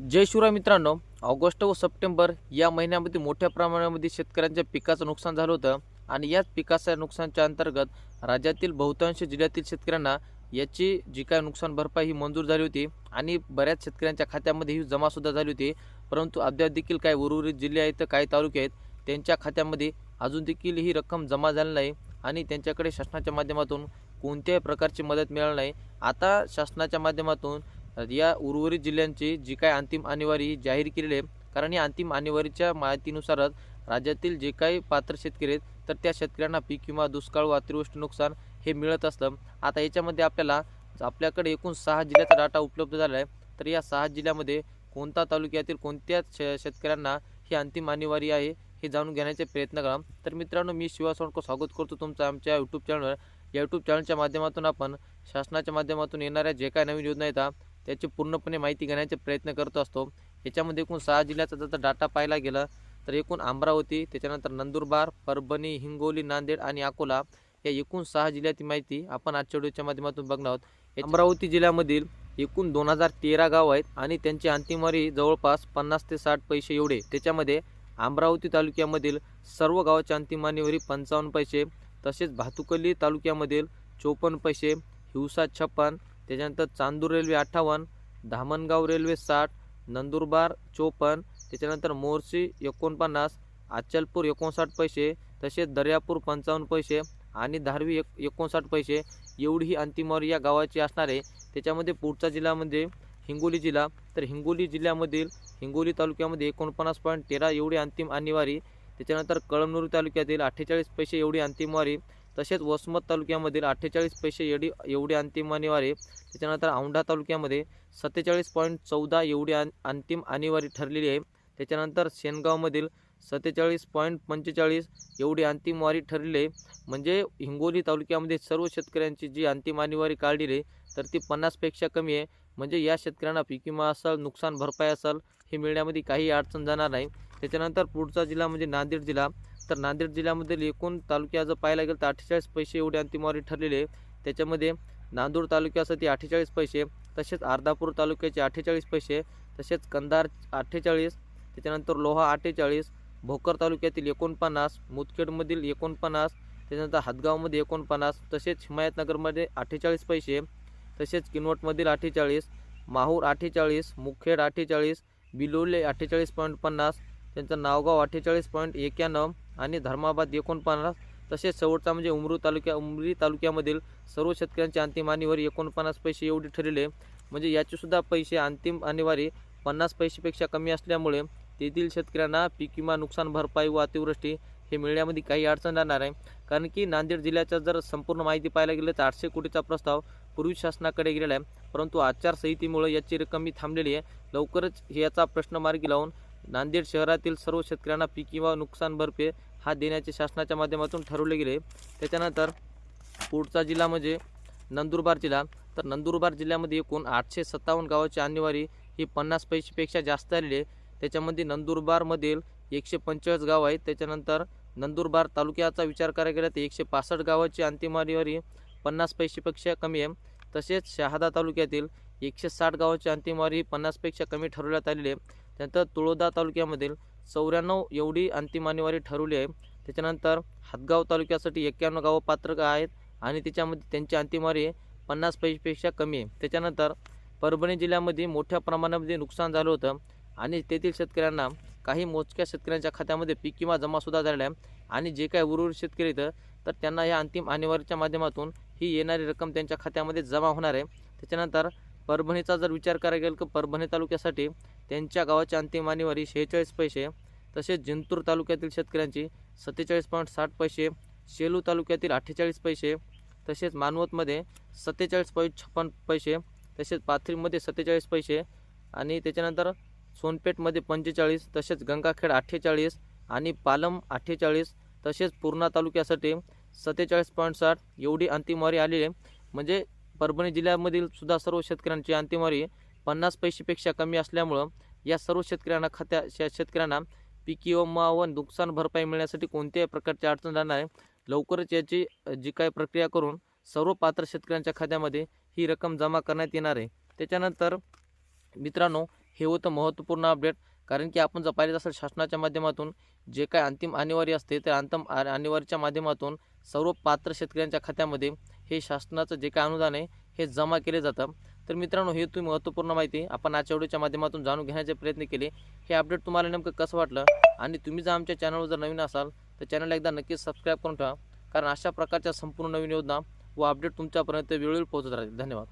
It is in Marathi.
जय शिवराय मित्रांनो ऑगस्ट व सप्टेंबर या महिन्यामध्ये मोठ्या प्रमाणामध्ये शेतकऱ्यांच्या पिकाचं नुकसान झालं होतं आणि याच पिकाच्या नुकसानच्या अंतर्गत राज्यातील बहुतांश जिल्ह्यातील शेतकऱ्यांना याची जी काय नुकसान भरपाई ही मंजूर झाली होती आणि बऱ्याच शेतकऱ्यांच्या खात्यामध्ये ही जमासुद्धा झाली होती. परंतु अद्याप देखील काही उर्वरित जिल्हे आहेत तर काही तालुके आहेत त्यांच्या खात्यामध्ये अजून देखील ही रक्कम जमा झाली नाही आणि त्यांच्याकडे शासनाच्या माध्यमातून कोणत्याही प्रकारची मदत मिळाली नाही. आता शासनाच्या माध्यमातून या उर्वरित जिल्ह्यांची जी काय अंतिम आणेवारी जाहीर केलेली आहे कारण या अंतिम आणेवारीच्या माहितीनुसारच राज्यातील जे काही पात्र शेतकरी आहेत तर त्या शेतकऱ्यांना पीक किंवा दुष्काळ व अतिवृष्टी नुकसान हे मिळत असतं आता याच्यामध्ये आपल्याला आपल्याकडे एकूण सहा जिल्ह्याचा डाटा उपलब्ध झाला आहे. तर या सहा जिल्ह्यामध्ये कोणत्या तालुक्यातील कोणत्या श शेतकऱ्यांना ही अंतिम आणेवारी आहे हे जाणून घेण्याचे प्रयत्न करा. तर मित्रांनो मी शिवा स्वागत करतो तुमचं आमच्या यूट्यूब चॅनलवर या यूट्यूब चॅनलच्या माध्यमातून आपण शासनाच्या माध्यमातून येणाऱ्या जे काही नवीन योजना येतात त्याची पूर्णपणे माहिती घेण्याचे प्रयत्न करत असतो. याच्यामध्ये एकूण सहा जिल्ह्याचा जर डाटा पाहायला गेला तर एकूण अमरावती त्याच्यानंतर नंदुरबार परभणी हिंगोली नांदेड आणि अकोला या एकूण सहा जिल्ह्याची माहिती आपण आजच्या व्हिडिओच्या माध्यमातून बघणार आहोत. अमरावती जिल्ह्यामधील एकूण दोन हजार तेरा गाव आहेत आणि त्यांची अंतिमवारी जवळपास पन्नास ते साठ पैसे एवढे. त्याच्यामध्ये अमरावती तालुक्यामधील सर्व गावाच्या अंतिमानीवरी पंचावन्न पैसे तसेच भातुकली तालुक्यामधील चोपन्न पैसे हिवसा छप्पन त्याच्यानंतर चांदूर रेल्वे अठ्ठावन्न धामणगाव रेल्वे साठ नंदुरबार चोपन्न त्याच्यानंतर मोर्शी एकोणपन्नास अचलपूर एकोणसाठ पैसे तसेच दर्यापूर पंचावन्न पैसे आणि धारवी एक एकोणसाठ पैसे. एवढी ही अंतिमवारी या गावाची असणार आहे. त्याच्यामध्ये पुढचा जिल्हा म्हणजे हिंगोली जिल्हा. तर हिंगोली जिल्ह्यामधील हिंगोली तालुक्यामध्ये एकोणपन्नास पॉईंट तेरा एवढी अंतिम अनिवारी. त्याच्यानंतर कळमनुरी तालुक्यातील अठ्ठेचाळीस पैसे एवढी अंतिमवारी तसेच वसमत तालुक्यामधील अठ्ठेचाळीस पैसे एवढी एवढी अंतिम आणीवारी त्याच्यानंतर औंढा तालुक्यामध्ये सत्तेचाळीस पॉईंट चौदा एवढी आ अंतिम आणीवारी ठरलेली आहे. त्याच्यानंतर शेनगावमधील सत्तेचाळीस पॉईंट पंचेचाळीस एवढी अंतिम वारी ठरलेली आहे. म्हणजे हिंगोली तालुक्यामध्ये सर्व शेतकऱ्यांची जी अंतिम आणीवारी काढलेली आहे तर ती पन्नासपेक्षा कमी आहे. म्हणजे या शेतकऱ्यांना पीक विमा असेल नुकसान भरपाई असेल हे मिळण्यामध्ये काही अडचण जाणार नाही. त्याच्यानंतर पुढचा जिल्हा म्हणजे नांदेड जिल्हा. तर नांदेड जिल्ह्यामधील एकूण तालुक्या जर पाहायला गेलं तर अठ्ठेचाळीस पैसे एवढे अंतिमवारी ठरलेले आहे त्याच्यामध्ये नांदूर तालुक्यासाठी अठ्ठेचाळीस पैसे तसेच अर्धापूर तालुक्याचे अठ्ठेचाळीस पैसे तसेच कंधार अठ्ठेचाळीस त्याच्यानंतर लोहा अठ्ठेचाळीस भोकर तालुक्यातील एकोणपन्नास मुदखेडमधील एकोणपन्नास त्याच्यानंतर हातगावमध्ये एकोणपन्नास तसेच हिमायतनगरमध्ये अठ्ठेचाळीस पैसे तसेच किनवटमधील अठ्ठेचाळीस माहूर अठ्ठेचाळीस मुखेड अठ्ठेचाळीस बिलोले अठ्ठेचाळीस पॉईंट पन्नास त्यांचं नावगाव अठ्ठेचाळीस पॉईंट एक्याण्णव आणि धर्माबाद एकोणपन्नास तसेच शेवटचा म्हणजे उमरू तालुक्या उमरी तालुक्यामधील सर्व शेतकऱ्यांची अंतिम आणीवारी एकोणपन्नास पैसे एवढी ठरले. म्हणजे याचेसुद्धा पैसे अंतिम आणीवारी पन्नास पैसेपेक्षा कमी असल्यामुळे तेथील शेतकऱ्यांना पीक विमा नुकसान भरपाई व अतिवृष्टी हे मिळण्यामध्ये काही अडचण राहणार आहे. कारण की नांदेड जिल्ह्याच्या जर संपूर्ण माहिती पाहायला गेलं तर आठशे कोटीचा प्रस्ताव पूर्वी शासनाकडे गेलेला आहे. परंतु आचारसंहितेमुळे याची रक्कम ही थांबलेली आहे. लवकरच याचा प्रश्न मार्गी लावून नांदेड शहरातील सर्व शेतकऱ्यांना पीक विमा नुकसान भरपे हा देण्याचे शासनाच्या माध्यमातून ठरवले गेले. त्याच्यानंतर पुढचा जिल्हा म्हणजे नंदुरबार जिल्हा. तर नंदुरबार जिल्ह्यामध्ये एकूण आठशे सत्तावन्न गावाची आणेवारी ही पन्नास पैशीपेक्षा जास्त आलेली आहे. त्याच्यामध्ये नंदुरबारमधील एकशे पंचेचाळीस गाव आहेत. त्याच्यानंतर नंदुरबार तालुक्याचा विचार करायला गेला तर एकशे पासष्ट गावाची अंतिम आणेवारी पन्नास पैशेपेक्षा कमी आहे. तसेच शहादा तालुक्यातील एकशे साठ गावाची अंतिमवारी पन्नासपेक्षा कमी ठरवण्यात आलेली आहे. त्यानंतर तुळोदा तालुक्यामधील चौऱ्याण्णव एवढी अंतिम आणीवारी ठरवली आहे. त्याच्यानंतर हातगाव तालुक्यासाठी एक्क्याण्णव गावं पात्र आहेत आणि त्याच्यामध्ये त्यांची अंतिमवारी पन्नास पैशपेक्षा कमी आहे. त्याच्यानंतर परभणी जिल्ह्यामध्ये मोठ्या प्रमाणामध्ये नुकसान झालं होतं आणि तेथील शेतकऱ्यांना काही मोजक्या शेतकऱ्यांच्या खात्यामध्ये पीक किंवा जमासुद्धा झालेला आहे. आणि जे काही उर्वरित शेतकरी येतं तर त्यांना या अंतिम आणीवारीच्या माध्यमातून ही येणारी रक्कम त्यांच्या खात्यामध्ये जमा होणार आहे. त्याच्यानंतर परभणीचा जर विचार करायला गेला तर परभणी तालुक्यासाठी त्यांच्या गावाची अंतिम आणीवारी शेहेचाळीस पैसे तसेच जिंतूर तालुक्यातील शेतकऱ्यांची सत्तेचाळीस पॉईंट साठ पैसे शेलू तालुक्यातील अठ्ठेचाळीस पैसे तसेच मानवतमध्ये सत्तेचाळीस पॉईंट छप्पन पैसे तसेच पाथरीमध्ये सत्तेचाळीस पैसे आणि त्याच्यानंतर सोनपेठमध्ये पंचेचाळीस तसेच गंगाखेड अठ्ठेचाळीस आणि पालम अठ्ठेचाळीस तसेच पूर्णा तालुक्यासाठी सत्तेचाळीस पॉईंट साठ एवढी अंतिमवारी आलेली आहे. म्हणजे परभणी जिल्ह्यामधील सुद्धा सर्व शेतकऱ्यांची अंतिमवारी पन्नास पैसेपेक्षा कमी असल्यामुळं या सर्व शेतकऱ्यांना खात्या शेतकऱ्यांना पीक विमा व नुकसान भरपाई मिळण्यासाठी कोणत्याही प्रकारची अडचण राहणार आहे लवकरच याची जी काय प्रक्रिया करून सर्व पात्र शेतकऱ्यांच्या खात्यामध्ये ही रक्कम जमा करण्यात येणार आहे. त्याच्यानंतर मित्रांनो हे होतं महत्त्वपूर्ण अपडेट. कारण की आपण जर पाहिलं असेल शासनाच्या माध्यमातून जे काय अंतिम अनिवार्य असते त्या अंतिम आ- माध्यमातून सर्व पात्र शेतकऱ्यांच्या खात्यामध्ये हे शासनाचं जे काय अनुदान आहे हे जमा केले जातं. तर मित्रांनो हे तुम्ही महत्त्वपूर्ण माहिती आपण आजच्या व्हिडिओच्या माध्यमातून जाणून घेण्याचे प्रयत्न केले. हे अपडेट तुम्हाला नेमकं कसं वाटलं? आणि तुम्ही जर आमच्या चॅनलवर जर नवीन असाल तर चॅनल एकदा नक्कीच सबस्क्राईब करून ठेवा. कारण अशा प्रकारच्या संपूर्ण नवीन योजना व अपडेट तुमच्यापर्यंत वेळोवेळी पोहोचत राहतील. धन्यवाद.